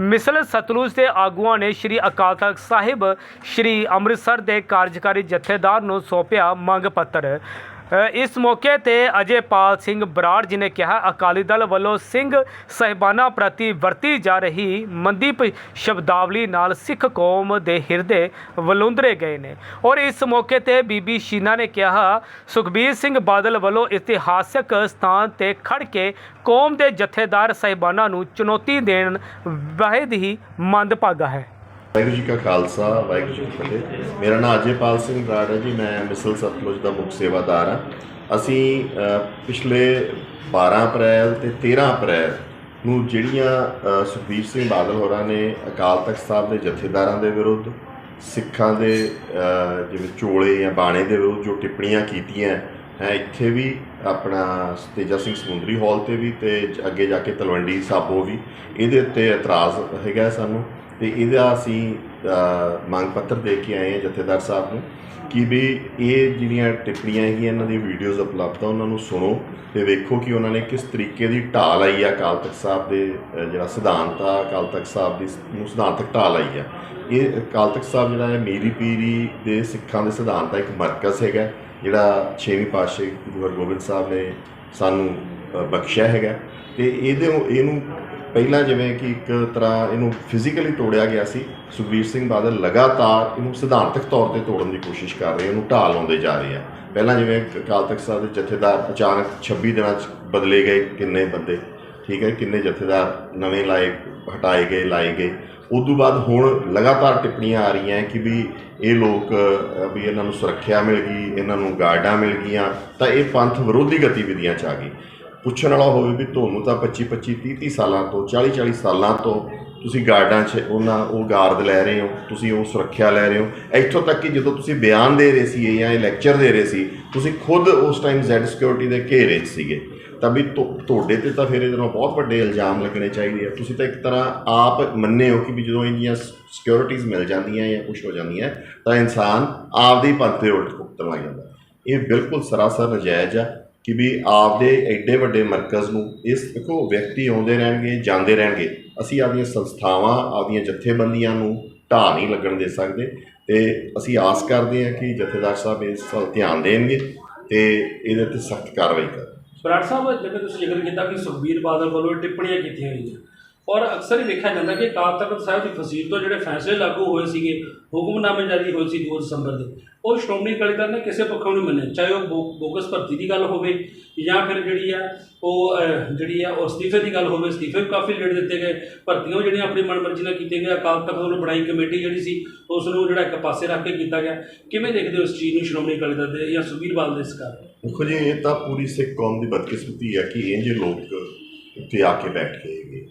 ਮਿਸਲ ਸਤਲੁਜ ਦੇ ਆਗੂਆਂ ਨੇ ਸ਼੍ਰੀ ਅਕਾਲ ਤਖਤ ਸਾਹਿਬ, ਸ਼੍ਰੀ ਅੰਮ੍ਰਿਤਸਰ ਦੇ ਕਾਰਜਕਾਰੀ ਜਥੇਦਾਰ ਨੂੰ ਸੌਂਪਿਆ ਮੰਗ ਪੱਤਰ। ਇਸ ਮੌਕੇ ਤੇ ਅਜੇਪਾਲ ਸਿੰਘ ਬਰਾੜ ਜੀ ਨੇ ਕਿਹਾ, ਅਕਾਲੀ ਦਲ ਵੱਲੋਂ ਸਿੰਘ ਸਹਿਬਾਨਾਂ ਪ੍ਰਤੀ ਵਰਤੀ ਜਾ ਰਹੀ ਮੰਦੀਪ ਸ਼ਬਦਾਵਲੀ ਨਾਲ ਸਿੱਖ ਕੌਮ ਦੇ ਹਿਰਦੇ ਵਲੁੰਦਰੇ ਗਏ ਨੇ। ਔਰ ਇਸ ਮੌਕੇ ਤੇ ਬੀਬੀ ਸ਼ੀਨਾ ਨੇ ਕਿਹਾ, ਸੁਖਬੀਰ ਸਿੰਘ ਬਾਦਲ ਵੱਲੋਂ ਇਤਿਹਾਸਕ ਸਥਾਨ ਤੇ ਖੜ ਕੇ ਕੌਮ ਦੇ ਜਥੇਦਾਰ ਸਹਿਬਾਨਾਂ ਨੂੰ ਚੁਣੌਤੀ ਦੇਣ ਵਾਹਿਦ ਹੀ ਮੰਦਭਾਗਾ ਹੈ। ਵਾਹਿਗੁਰੂ ਜੀ ਕਾ ਖਾਲਸਾ, ਵਾਹਿਗੁਰੂ ਜੀ ਕੀ ਫਤਿਹ। ਮੇਰਾ ਨਾਮ ਅਜੇਪਾਲ ਸਿੰਘ ਬਰਾੜ ਹੈ ਜੀ, ਮੈਂ ਮਿਸਲ ਸਤਲੁਜ ਦਾ ਮੁੱਖ ਸੇਵਾਦਾਰ ਹਾਂ। ਅਸੀਂ ਪਿਛਲੇ 12 ਅਪ੍ਰੈਲ ਤੇ 13 ਅਪ੍ਰੈਲ ਨੂੰ ਜਿਹੜੀਆਂ ਸੁਖਬੀਰ ਸਿੰਘ ਬਾਦਲ ਹੋਰਾਂ ਨੇ ਅਕਾਲ ਤਖਤ ਸਾਹਿਬ ਦੇ ਜਥੇਦਾਰਾਂ ਦੇ ਵਿਰੁੱਧ, ਸਿੱਖਾਂ ਦੇ ਜਿਵੇਂ ਚੋਲੇ ਜਾਂ ਬਾਣੇ ਦੇ ਵਿਰੁੱਧ ਜੋ ਟਿੱਪਣੀਆਂ ਕੀਤੀਆਂ, ਹੈ, ਇੱਥੇ ਵੀ ਆਪਣਾ ਤੇਜਾ ਸਿੰਘ ਸਮੁੰਦਰੀ ਹਾਲ ਤੇ ਵੀ ਤੇ ਅੱਗੇ ਜਾ ਕੇ ਤਲਵੰਡੀ ਸਾਬੋ ਵੀ, ਇਹਦੇ ਉੱਤੇ ਇਤਰਾਜ਼ ਹੈਗਾ ਸਾਨੂੰ। ਤੇ ਇਹਦਾ ਅਸੀਂ ਮੰਗ ਪੱਤਰ ਦੇ ਕੇ ਆਏ ਹਾਂ ਜਥੇਦਾਰ ਸਾਹਿਬ ਨੂੰ ਕਿ ਵੀ ਇਹ ਜਿਹੜੀਆਂ ਟਿੱਪਣੀਆਂ ਹੈਗੀਆਂ, ਇਹਨਾਂ ਦੀ ਵੀਡੀਓਜ਼ ਉਪਲਬਧ ਆ, ਉਹਨਾਂ ਨੂੰ ਸੁਣੋ ਤੇ ਵੇਖੋ ਕਿ ਉਹਨਾਂ ਨੇ ਕਿਸ ਤਰੀਕੇ ਦੀ ਢਾਲ ਆਈ ਆ ਅਕਾਲ ਤਖਤ ਸਾਹਿਬ ਦੇ ਜਿਹੜਾ ਸਿਧਾਂਤ ਆ, ਅਕਾਲ ਤਖਤ ਸਾਹਿਬ ਦੀ ਨੂੰ ਸਿਧਾਂਤਕ ਢਾਲ ਆਈ ਆ। ਇਹ ਅਕਾਲ ਤਖਤ ਸਾਹਿਬ ਜਿਹੜਾ ਹੈ, ਮੀਰੀ ਪੀਰੀ ਦੇ ਸਿੱਖਾਂ ਦੇ ਸਿਧਾਂਤ ਦਾ ਇੱਕ ਮਰਕਜ਼ ਹੈਗਾ, ਜਿਹੜਾ ਛੇਵੀਂ ਪਾਤਸ਼ਾਹ ਗੁਰੂ ਹਰਗੋਬਿੰਦ ਸਾਹਿਬ ਨੇ ਸਾਨੂੰ ਬਖਸ਼ਿਆ ਹੈਗਾ। ਤੇ ਇਹਦੇ, ਇਹਨੂੰ ਪਹਿਲਾਂ ਜਿਵੇਂ ਕਿ ਇੱਕ ਤਰ੍ਹਾਂ ਇਹਨੂੰ ਫਿਜ਼ੀਕਲੀ ਤੋੜਿਆ ਗਿਆ ਸੀ, ਸੁਖਬੀਰ ਸਿੰਘ ਬਾਦਲ ਲਗਾਤਾਰ ਇਹਨੂੰ ਸਿਧਾਂਤਕ ਤੌਰ ਤੇ ਤੋੜਨ ਦੀ ਕੋਸ਼ਿਸ਼ ਕਰ ਰਹੇ, ਇਹਨੂੰ ਢਾਲ ਲਾਉਂਦੇ ਜਾ ਰਹੇ ਆ। ਪਹਿਲਾਂ ਜਿਵੇਂ ਅਕਾਲ ਤਖਤ ਸਾਹਿਬ ਦੇ ਜਥੇਦਾਰ ਅਚਾਨਕ 26 ਦਿਨਾਂ 'ਚ ਬਦਲੇ ਗਏ, ਕਿੰਨੇ ਬੰਦੇ, ਠੀਕ ਹੈ, ਕਿੰਨੇ ਜਥੇਦਾਰ ਨਵੇਂ ਲਾਏ, ਹਟਾਏ ਗਏ, ਲਾਏ ਗਏ। ਉਦੋਂ ਬਾਅਦ ਹੁਣ ਲਗਾਤਾਰ ਟਿੱਪਣੀਆਂ ਆ ਰਹੀਆਂ ਕਿ ਵੀ ਇਹ ਲੋਕ ਵੀ ਇਹਨਾਂ ਨੂੰ ਸੁਰੱਖਿਆ ਮਿਲ ਗਈ, ਇਹਨਾਂ ਨੂੰ ਗਾਰਡਾਂ ਮਿਲ ਗਈਆਂ, ਤਾਂ ਇਹ ਪੰਥ ਵਿਰੋਧੀ ਗਤੀਵਿਧੀਆਂ 'ਚ ਆ ਗਈ ਪੁੱਛਣ ਵਾਲਾ ਹੋਵੇ ਵੀ ਤੁਹਾਨੂੰ ਤਾਂ 25 25 30 30 ਸਾਲਾਂ ਤੋਂ 40 40 ਸਾਲਾਂ ਤੋਂ ਤੁਸੀਂ ਗਾਰਡਾਂ 'ਚ ਉਹਨਾਂ, ਉਹ ਗਾਰਡ ਲੈ ਰਹੇ ਹੋ, ਤੁਸੀਂ ਉਹ ਸੁਰੱਖਿਆ ਲੈ ਰਹੇ ਹੋ। ਇੱਥੋਂ ਤੱਕ ਕਿ ਜਦੋਂ ਤੁਸੀਂ ਬਿਆਨ ਦੇ ਰਹੇ ਸੀ ਜਾਂ ਇਹ ਲੈਕਚਰ ਦੇ ਰਹੇ ਸੀ, ਤੁਸੀਂ ਖੁਦ ਉਸ ਟਾਈਮ ਜ਼ੈਡ ਸਿਕਿਉਰਿਟੀ ਦੇ ਘੇਰੇ 'ਚ ਸੀਗੇ। ਤਾਂ ਵੀ ਤੁਹਾਡੇ ਤੇ ਤਾਂ ਫਿਰ ਇਹਦੇ ਨਾਲ ਬਹੁਤ ਵੱਡੇ ਇਲਜ਼ਾਮ ਲੱਗਣੇ ਚਾਹੀਦੇ ਆ। ਤੁਸੀਂ ਤਾਂ ਇੱਕ ਤਰ੍ਹਾਂ ਆਪ ਮੰਨੇ ਹੋ ਕਿ ਵੀ ਜਦੋਂ ਇੰਨੀਆਂ ਸਿਕਿਉਰਿਟੀਜ਼ ਮਿਲ ਜਾਂਦੀਆਂ ਜਾਂ ਕੁਝ ਹੋ ਜਾਂਦੀਆਂ, ਤਾਂ ਇਨਸਾਨ ਆਪਦੇ ਹੀ ਪੰਥ ਉਲਟ ਭੁਗਤਣ ਲੱਗ ਜਾਂਦਾ। ਇਹ ਬਿਲਕੁਲ ਸਰਾਸਰ ਨਜਾਇਜ਼ ਆ। ਕਿ ਵੀ ਆਪਦੇ ਐਡੇ ਵੱਡੇ ਮਰਕਜ਼ ਨੂੰ ਇਸ ਦੇਖੋ ਵਿਅਕਤੀ ਆਉਂਦੇ ਰਹਿਣਗੇ, ਜਾਂਦੇ ਰਹਿਣਗੇ। ਅਸੀਂ ਆਪਦੀਆਂ ਸੰਸਥਾਵਾਂ, ਆਪਦੀਆਂ ਜਥੇਬੰਦੀਆਂ ਨੂੰ ਢਾਹ ਨਹੀਂ ਲੱਗਣ ਦੇ ਸਕਦੇ ਤੇ ਅਸੀਂ ਆਸ ਕਰਦੇ ਹਾਂ ਕਿ ਜਥੇਦਾਰ ਸਾਹਿਬ ਇਸ ਵੱਲ ਧਿਆਨ ਦੇਣਗੇ ਤੇ ਇਹਦੇ ਤੇ ਸਖਤ ਕਾਰਵਾਈ ਕਰਨ। ਬਰਾੜ ਸਾਹਿਬ, ਜਿਵੇਂ ਤੁਸੀਂ ਜ਼ਿਕਰ ਕੀਤਾ ਕਿ ਸੁਖਬੀਰ ਬਾਦਲ ਵੱਲੋਂ ਇਹ ਟਿੱਪਣੀਆਂ ਕੀਤੀਆਂ ਗਈਆਂ। ਔਰ ਅਕਸਰ ਹੀ ਵੇਖਿਆ ਜਾਂਦਾ ਕਿ ਅਕਾਲ ਤਖਤ ਸਾਹਿਬ ਦੀ ਫਸੀਲ ਤੋਂ ਜਿਹੜੇ ਫੈਸਲੇ ਲਾਗੂ ਹੋਏ ਸੀਗੇ, ਹੁਕਮਨਾਮੇ ਜਾਰੀ ਹੋਏ ਸੀ 2 ਦਸੰਬਰ ਦੇ। ਉਹ ਸ਼੍ਰੋਮਣੀ ਅਕਾਲੀ ਦਲ ਨੇ ਕਿਸੇ ਪੱਖੋਂ ਨਹੀਂ ਮੰਨੇ ਚਾਹੇ ਉਹ ਬੋ- ਬੋਗਸ ਭਰਤੀ ਦੀ ਗੱਲ ਹੋਵੇ ਜਾਂ ਫਿਰ ਜਿਹੜੀ ਆ ਉਹ ਜਿਹੜੀ ਆ ਉਹ ਅਸਤੀਫੇ ਦੀ ਗੱਲ ਹੋਵੇ, ਅਸਤੀਫੇ ਵੀ ਕਾਫੀ ਲੇਟ ਦਿੱਤੇ ਗਏ, ਭਰਤੀਆਂ ਉਹ ਜਿਹੜੀਆਂ ਆਪਣੀ ਮਨਮਰਜ਼ੀ ਨਾਲ ਕੀਤੀਆਂ ਗਏ ਅਕਾਲ ਤਖਤ ਵੱਲੋਂ ਬਣਾਈ ਕਮੇਟੀ ਜਿਹੜੀ ਸੀ ਉਸ ਨੂੰ ਜਿਹੜਾ ਇੱਕ ਪਾਸੇ ਰੱਖ ਕੇ ਕੀਤਾ ਗਿਆ। ਕਿਵੇਂ ਦੇਖਦੇ ਹੋ ਇਸ ਚੀਜ਼ ਨੂੰ ਸ਼੍ਰੋਮਣੀ ਅਕਾਲੀ ਦਲ ਦੇ ਜਾਂ ਸੁਖਬੀਰ ਬਾਦਲ ਦੇ ਇਸ ਦੇਖੋ ਜੀ, ਇਹ ਤਾਂ ਪੂਰੀ ਸਿੱਖ ਕੌਮ ਦੀ ਬਦਕਿਸਮਤੀ ਹੈ ਕਿ ਇੰਜ ਲੋਕ ਉੱਤੇ ਆ ਕੇ ਬੈਠ ਗਏ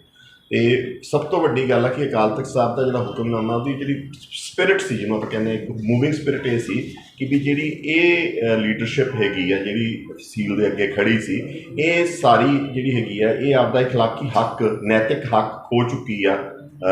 ਤੇ ਸਭ ਤੋਂ ਵੱਡੀ ਗੱਲ ਹੈ ਕਿ ਅਕਾਲ ਤਖਤ ਸਾਹਿਬ ਦਾ ਜਿਹੜਾ ਹੁਕਮਨਾਮਾ ਉਹਦੀ ਜਿਹੜੀ ਸਪਿਰਿਟ ਸੀ ਜਿਹਨੂੰ ਆਪਾਂ ਕਹਿੰਦੇ ਇੱਕ ਮੂਵਿੰਗ ਸਪਿਰਿਟ ਇਹ ਸੀ ਕਿ ਵੀ ਜਿਹੜੀ ਇਹ ਲੀਡਰਸ਼ਿਪ ਹੈਗੀ ਆ ਜਿਹੜੀ ਤਹਿਸੀਲ ਦੇ ਅੱਗੇ ਖੜੀ ਸੀ ਇਹ ਸਾਰੀ ਜਿਹੜੀ ਹੈਗੀ ਆ ਇਹ ਆਪਦਾ اخلاقی ਹੱਕ ਨੈਤਿਕ ਹੱਕ ਖੋ ਚੁੱਕੀ ਆ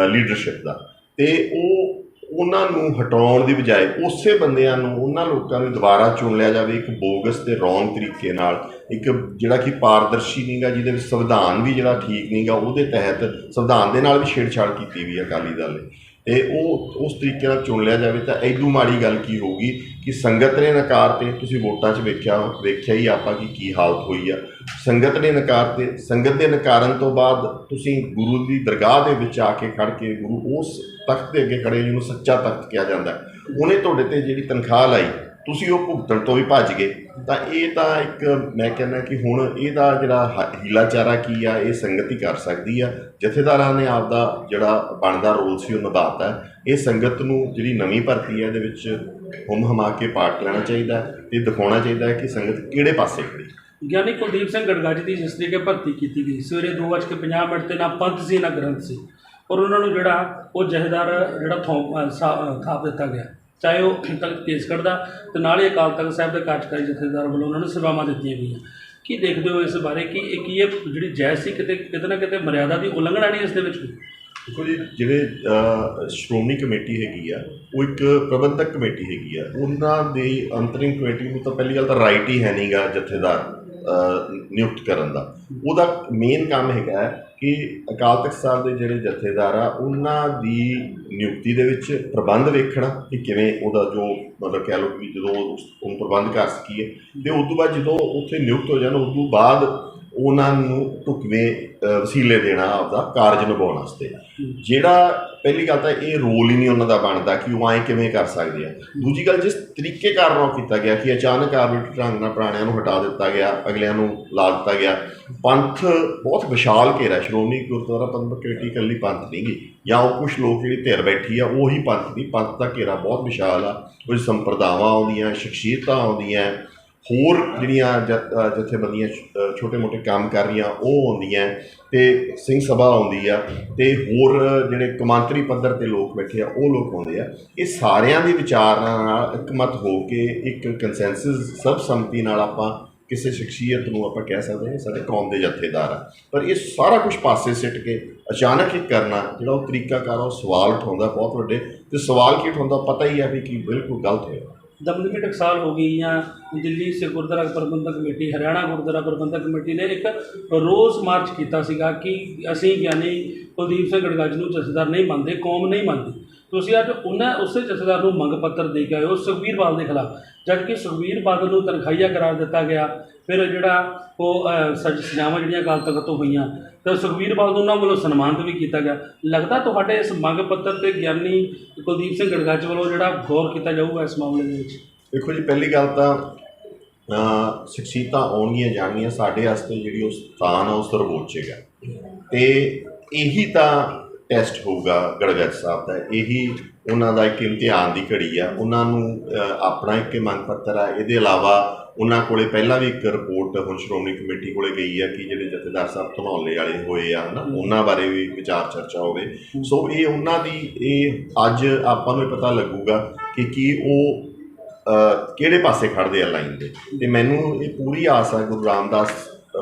ਲੀਡਰਸ਼ਿਪ ਦਾ ਤੇ ਉਹ ਉਹਨਾਂ ਨੂੰ ਹਟਾਉਣ ਦੀ ਬਜਾਏ ਉਸੇ ਬੰਦਿਆਂ ਨੂੰ, ਉਹਨਾਂ ਲੋਕਾਂ ਨੂੰ ਦੁਬਾਰਾ ਚੁਣ ਲਿਆ ਜਾਵੇ ਇੱਕ ਬੋਗਸ ਤੇ ਰੋਂਗ ਤਰੀਕੇ ਨਾਲ, ਇੱਕ ਜਿਹੜਾ ਕਿ ਪਾਰਦਰਸ਼ੀ ਨਹੀਂਗਾ ਜਿਹਦੇ ਵਿੱਚ ਸੰਵਿਧਾਨ ਵੀ ਜਿਹੜਾ ਠੀਕ ਨਹੀਂਗਾ ਉਹਦੇ ਤਹਿਤ ਸੰਵਿਧਾਨ ਦੇ ਨਾਲ ਵੀ ਛੇੜਛਾੜ ਕੀਤੀ ਵੀ ਅਕਾਲੀ ਦਲ ਨੇ। ਤੇ ਉਹ, ਉਸ ਤਰੀਕੇ ਨਾਲ ਚੁਣ ਲਿਆ ਜਾਵੇ, ਤਾਂ ਐਦੂ ਮਾੜੀ ਗੱਲ ਕੀ ਹੋਊਗੀ ਕਿ ਸੰਗਤ ਨੇ ਨਕਾਰ ਤੇ ਤੁਸੀਂ ਵੋਟਾਂ 'ਚ ਵੇਖਿਆ ਵੇਖਿਆ ਹੀ ਆਪਾਂ ਕਿ ਕੀ ਹਾਲਤ ਹੋਈ ਆ। ਸੰਗਤ ਨੇ ਨਕਾਰ ਤੇ, ਸੰਗਤ ਦੇ ਨਕਾਰਨ ਤੋਂ ਬਾਅਦ ਤੁਸੀਂ ਗੁਰੂ ਦੀ ਦਰਗਾਹ ਦੇ ਵਿੱਚ ਆ ਕੇ ਖੜ ਕੇ ਗੁਰੂ ਉਸ ਤਖਤ ਦੇ ਅੱਗੇ ਖੜੇ ਜਿਹਨੂੰ ਸੱਚਾ ਤਖਤ ਕਿਹਾ ਜਾਂਦਾ। ਉਹਨੇ ਤੁਹਾਡੇ ਤੇ ਜਿਹੜੀ ਤਨਖਾਹ ਲਾਈ ਤੁਸੀਂ ਉਹ ਭੁਗਤਣ ਤੋਂ ਵੀ ਭੱਜ ਗਏ ਤਾਂ ਇਹ ਤਾਂ ਇੱਕ ਮੈਂ ਕਹਿੰਦਾ ਕਿ ਹੁਣ ਇਹਦਾ ਜਿਹੜਾ ਹ- ਹੀਲਾਚਾਰਾ ਕੀ ਆ ਇਹ ਸੰਗਤ ਹੀ ਕਰ ਸਕਦੀ ਆ। ਜਥੇਦਾਰਾਂ ਨੇ ਆਪਦਾ ਜਿਹੜਾ ਬਣਦਾ ਰੋਲ ਸੀ ਉਹ ਨਿਭਾਤਾ। ਇਹ ਸੰਗਤ ਨੂੰ ਜਿਹੜੀ ਨਵੀਂ ਭਰਤੀ ਹੈ ਇਹਦੇ ਵਿੱਚ ਹੁਮ ਹਮਾ ਕੇ ਪਾਰਟ ਲੈਣਾ ਚਾਹੀਦਾ ਹੈ ਤੇ ਦਿਖਾਉਣਾ ਚਾਹੀਦਾ ਹੈ ਕਿ ਸੰਗਤ ਕਿਹੜੇ ਪਾਸੇ ਖੜੀ ਗਿਆਨੀ ਕੁਲਦੀਪ ਸਿੰਘ ਗੜਗਾਜੀ ਦੀ ਜਿਸ ਤਰੀਕੇ ਭਰਤੀ ਕੀਤੀ ਗਈ ਸਵੇਰੇ 2:50 ਮਿੰਟ ਤੇ ਨਾ ਪੰਥ ਸੀ ਨਾ ਗ੍ਰੰਥ ਸੀ। ਔਰ ਉਹਨਾਂ ਨੂੰ ਜਿਹੜਾ ਉਹ ਜਹੇਦਾਰ ਜਿਹੜਾ ਥੋਪ ਅ, ਥਾਪ ਦਿੱਤਾ ਗਿਆ। ਚਾਹੇ ਉਹ ਤਖਤ ਕੇਸਗੜ੍ਹ ਦਾ ਤੇ ਨਾਲ ਹੀ ਅਕਾਲ ਤਖਤ ਸਾਹਿਬ ਦੇ ਕਾਰਜਕਾਰੀ ਜਥੇਦਾਰ ਵੱਲੋਂ ਉਹਨਾਂ ਨੂੰ ਸੇਵਾਵਾਂ ਦਿੱਤੀਆਂ ਗਈਆਂ। ਕੀ ਦੇਖਦੇ ਹੋ ਇਸ ਬਾਰੇ? ਕਿ ਇਹ ਕੀ ਇਹ ਜਿਹੜੀ ਜਾਇਜ਼ ਸੀ ਕਿਤੇ ਕਿਤੇ ਨਾ ਕਿਤੇ ਮਰਿਆਦਾ ਦੀ ਉਲੰਘਣਾ ਨਹੀਂ ਇਸ ਦੇ ਵਿੱਚ ਦੇਖੋ ਜੀ, ਜਿਹੜੇ ਸ਼੍ਰੋਮਣੀ ਕਮੇਟੀ ਹੈਗੀ ਆ, ਉਹ ਇੱਕ ਪ੍ਰਬੰਧਕ ਕਮੇਟੀ ਹੈਗੀ ਆ। ਉਹਨਾਂ ਦੀ ਅੰਤਰਿਮ ਕਮੇਟੀ ਨੂੰ ਤਾਂ ਪਹਿਲੀ ਗੱਲ ਤਾਂ ਰਾਈਟ ਹੀ ਹੈ ਨਹੀਂਗਾ ਜਥੇਦਾਰ ਨਿਯੁਕਤ ਕਰਨ ਦਾ। ਉਹਦਾ ਮੇਨ ਕੰਮ ਹੈਗਾ ਹੈ ਕਿ ਅਕਾਲ ਤਖਤ ਸਾਹਿਬ ਦੇ ਜਿਹੜੇ ਜਥੇਦਾਰ ਆ, ਉਹਨਾਂ ਦੀ ਨਿਯੁਕਤੀ ਦੇ ਵਿੱਚ ਪ੍ਰਬੰਧ ਵੇਖਣਾ ਕਿ ਕਿਵੇਂ ਉਹਦਾ ਜੋ ਮਤਲਬ ਕਹਿ ਲਓ ਕਿ ਜਦੋਂ ਉਸ- ਉਹਨੂੰ ਪ੍ਰਬੰਧ ਕਰ ਸਕੀਏ। ਤੇ ਉਸ ਤੋਂ ਬਾਅਦ ਜਦੋਂ ਉੱਥੇ ਨਿਯੁਕਤ ਹੋ ਜਾਣ, ਉਸ ਤੋਂ ਬਾਅਦ ਉਹਨਾਂ ਨੂੰ ਢੁਕਵੇਂ ਵਸੀਲੇ ਦੇਣਾ ਆਪਦਾ ਕਾਰਜ ਨਿਭਾਉਣ ਵਾਸਤੇ। ਜਿਹੜਾ ਪਹਿਲੀ ਗੱਲ ਤਾਂ ਇਹ ਰੋਲ ਹੀ ਨਹੀਂ ਉਹਨਾਂ ਦਾ ਬਣਦਾ ਕਿ ਉਹ ਐਂ ਕਿਵੇਂ ਕਰ ਸਕਦੇ ਆ। ਦੂਜੀ ਗੱਲ ਜਿਸ ਤਰੀਕੇ ਕਾਰਨ ਉਹ ਕੀਤਾ ਗਿਆ ਕਿ ਅਚਾਨਕ ਆਰਬਿਟ ਢੰਗ ਨਾਲ ਪੁਰਾਣਿਆਂ ਨੂੰ ਹਟਾ ਦਿੱਤਾ ਗਿਆ, ਅਗਲਿਆਂ ਨੂੰ ਲਾ ਦਿੱਤਾ ਗਿਆ। ਪੰਥ ਬਹੁਤ ਵਿਸ਼ਾਲ ਘੇਰਾ ਸ਼੍ਰੋਮਣੀ ਗੁਰਦੁਆਰਾ ਪ੍ਰਬੰਧਕ ਕਮੇਟੀ ਇਕੱਲੀ ਪੰਥ ਨਹੀਂ ਗੀ। ਜਾਂ ਉਹ ਕੁਝ ਲੋਕ ਜਿਹੜੀ ਧਿਰ ਬੈਠੀ ਆ, ਉਹੀ ਪੰਥ ਦੀ ਪੰਥ ਦਾ ਘੇਰਾ ਬਹੁਤ ਵਿਸ਼ਾਲ ਆ। ਕੁਝ ਸੰਪਰਦਾਵਾਂ ਆਉਂਦੀਆਂ, ਸ਼ਖਸੀਅਤਾਂ ਆਉਂਦੀਆਂ ਹੋਰ ਜਿਹੜੀਆਂ ਜਥ- ਜਥੇਬੰਦੀਆਂ ਛੋਟੇ-ਮੋਟੇ ਕੰਮ ਕਰ ਰਹੀਆਂ, ਉਹ ਆਉਂਦੀਆਂ ਤੇ ਸਿੰਘ ਸਭਾ ਆਉਂਦੀ ਆ ਤੇ ਹੋਰ ਜਿਹੜੇ ਕਮਾਂਤਰੀ ਪੱਧਰ ਤੇ ਲੋਕ ਬੈਠੇ ਆ, ਉਹ ਲੋਕ ਆਉਂਦੇ ਆ। ਇਹ ਸਾਰਿਆਂ ਦੇ ਵਿਚਾਰਾਂ ਨਾਲ ਇਕਮਤ ਹੋ ਕੇ ਇੱਕ ਕੰਸੈਂਸਸ ਸਭ ਸੰਮਤੀ ਨਾਲ ਆਪਾਂ ਕਿਸੇ ਸ਼ਖਸੀਅਤ ਨੂੰ ਆਪਾਂ ਕਹਿ ਸਕਦੇ ਹਾਂ, ਸਾਡੇ ਕੌਮ ਦੇ ਜਥੇਦਾਰ ਆ। ਪਰ ਇਹ ਸਾਰਾ ਕੁਝ ਪਾਸੇ ਸਿੱਟ ਕੇ ਅਚਾਨਕ ਹੀ ਕਰਨਾ, ਜਿਹੜਾ ਉਹ ਤਰੀਕਾਕਾਰ ਆ, ਉਹ ਸਵਾਲ ਉਠਾਉਂਦਾ ਬਹੁਤ ਵੱਡੇ, ਤੇ ਸਵਾਲ ਕੀ ਉਠਾਉਂਦਾ ਪਤਾ ਹੀ ਆ ਵੀ ਕੀ ਬਿਲਕੁਲ ਗਲਤ ਹੈ ਦਮਦਮੀ ਟਕਸਾਲ ਹੋ ਗਈ ਜਾਂ ਦਿੱਲੀ ਸਿੱਖ ਗੁਰਦੁਆਰਾ ਪ੍ਰਬੰਧਕ ਕਮੇਟੀ, ਹਰਿਆਣਾ ਗੁਰਦੁਆਰਾ ਪ੍ਰਬੰਧਕ ਕਮੇਟੀ ਨੇ ਇੱਕ ਰੋਜ਼ ਮਾਰਚ ਕੀਤਾ ਸੀਗਾ ਕਿ ਅਸੀਂ ਗਿਆਨੀ ਕੁਲਦੀਪ ਸਿੰਘ ਗੜਗੱਜ ਨੂੰ ਜਥੇਦਾਰ ਨਹੀਂ ਮੰਨਦੇ ਕੌਮ ਨਹੀਂ ਮੰਨਦੀ। ਤੁਸੀਂ ਅੱਜ ਉਹਨਾਂ ਉਸੇ ਜਥੇਦਾਰ ਨੂੰ ਮੰਗ ਪੱਤਰ ਦੇ ਕੇ ਆਏ ਹੋ ਸੁਖਬੀਰ ਬਾਦਲ ਦੇ ਖਿਲਾਫ। ਜਦ ਕਿ ਸੁਖਬੀਰ ਬਾਦਲ ਨੂੰ ਤਨਖਾਹੀਆ ਕਰਾਰ ਦਿੱਤਾ ਗਿਆ ਫਿਰ ਜਿਹੜਾ ਉਹ ਅਹ, ਸਜ਼ਾਵਾਂ ਜਿਹੜੀਆਂ ਅਕਾਲ ਤਖਤ ਤੋਂ ਹੋਈਆਂ ਤਾਂ ਸੁਖਬੀਰ ਬਾਦਲ ਨੂੰ ਉਹਨਾਂ ਵੱਲੋਂ ਸਨਮਾਨਿਤ ਵੀ ਕੀਤਾ ਗਿਆ। ਲੱਗਦਾ ਤੁਹਾਡੇ ਇਸ ਮੰਗ ਪੱਤਰ ਤੇ ਗਿਆਨੀ ਕੁਲਦੀਪ ਸਿੰਘ ਗੜਗੱਜ ਵੱਲੋਂ ਜਿਹੜਾ ਗੌਰ ਕੀਤਾ ਜਾਊਗਾ ਇਸ ਮਾਮਲੇ ਦੇ ਵਿੱਚ? ਦੇਖੋ ਜੀ ਪਹਿਲੀ ਗੱਲ ਤਾਂ ਸ਼ਖਸੀਅਤਾਂ ਆਉਣਗੀਆਂ ਜਾਣਗੀਆਂ ਸਾਡੇ ਵਾਸਤੇ ਜਿਹੜੀ ਉਹ ਸਥਾਨ ਆ ਉਹ ਸਰਵੋੱਚ ਹੈਗਾ। ਤੇ ਇਹੀ ਤਾਂ ਟੈਸਟ ਹੋਊਗਾ ਗੜਗੜ ਸਾਹਿਬ ਦਾ। ਇਹੀ ਉਹਨਾਂ ਦਾ ਇੱਕ ਇਮਤਿਹਾਨ ਦੀ ਘੜੀ ਆ। ਉਹਨਾਂ ਨੂੰ ਆਪਣਾ ਇੱਕ ਮੰਗ ਪੱਤਰ ਆ। ਇਹਦੇ ਇਲਾਵਾ ਉਹਨਾਂ ਕੋਲੇ ਪਹਿਲਾਂ ਵੀ ਇੱਕ ਰਿਪੋਰਟ ਹੁਣ ਸ਼੍ਰੋਮਣੀ ਕਮੇਟੀ ਕੋਲੇ ਗਈ ਆ ਕਿ ਜਿਹੜੇ ਜਥੇਦਾਰ ਸਾਹਿਬ ਧਨੌਲੇ ਵਾਲੇ ਹੋਏ ਆ ਨਾ ਉਹਨਾਂ ਬਾਰੇ ਵੀ ਵਿਚਾਰ ਚਰਚਾ ਹੋਵੇ। ਸੋ ਇਹ ਉਹਨਾਂ ਦੀ ਇਹ ਅੱਜ ਆਪਾਂ ਨੂੰ ਪਤਾ ਲੱਗੂਗਾ ਕਿ ਕੀ ਉਹ ਕਿਹੜੇ ਪਾਸੇ ਖੜਦੇ ਆ ਲਾਈਨ ਦੇ। ਤੇ ਮੈਨੂੰ ਇਹ ਪੂਰੀ ਆਸ ਹੈ ਗੁਰੂ ਰਾਮਦਾਸ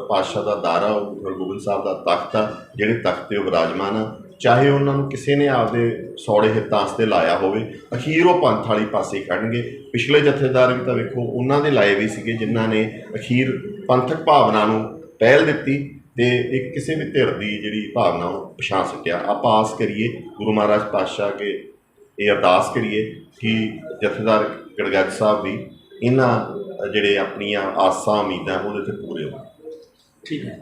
ਪਾਤਸ਼ਾਹ ਦਾ ਦਾਰਾ ਉਹ ਗੁਰੂ ਗੋਬਿੰਦ ਸਾਹਿਬ ਦਾ ਤਖਤ ਆ, ਜਿਹੜੇ ਤਖਤ ਤੇ ਉਹ ਵਿਰਾਜਮਾਨ ਆ। ਚਾਹੇ ਉਹਨਾਂ ਨੂੰ ਕਿਸੇ ਨੇ ਆਪਦੇ ਸੌੜੇ ਹਿੱਤਾਂ 'ਤੇ ਲਾਇਆ ਹੋਵੇ, ਅਖੀਰ ਉਹ ਪੰਥ ਵਾਲੀ ਪਾਸੇ ਹੀ ਖੜਨਗੇ। ਪਿਛਲੇ ਜਥੇਦਾਰ ਵੀ ਤਾਂ ਵੇਖੋ, ਉਹਨਾਂ ਦੇ ਲਾਏ ਵੀ ਸੀਗੇ, ਜਿਨ੍ਹਾਂ ਨੇ ਅਖੀਰ ਪੰਥਕ ਭਾਵਨਾ ਨੂੰ ਪਹਿਲ ਦਿੱਤੀ ਤੇ ਇੱਕ ਕਿਸੇ ਵੀ ਧਿਰ ਦੀ ਜਿਹੜੀ ਭਾਵਨਾ ਉਹ ਪਛਾਣ ਸਕਿਆ। ਆਪਾਂ ਆਸ ਕਰੀਏ, ਗੁਰੂ ਮਹਾਰਾਜ ਪਾਤਸ਼ਾਹ ਕੇ ਇਹ ਅਰਦਾਸ ਕਰੀਏ ਕਿ ਜਥੇਦਾਰ ਗੜਗੱਜ ਸਾਹਿਬ ਵੀ ਇਹਨਾਂ ਜਿਹੜੇ ਆਪਣੀਆਂ ਆਸਾਂ, ਉਮੀਦਾਂ ਉਹਦੇ ਤੇ ਪੂਰੇ ਹੋਣ ਠੀਕ ਹੈ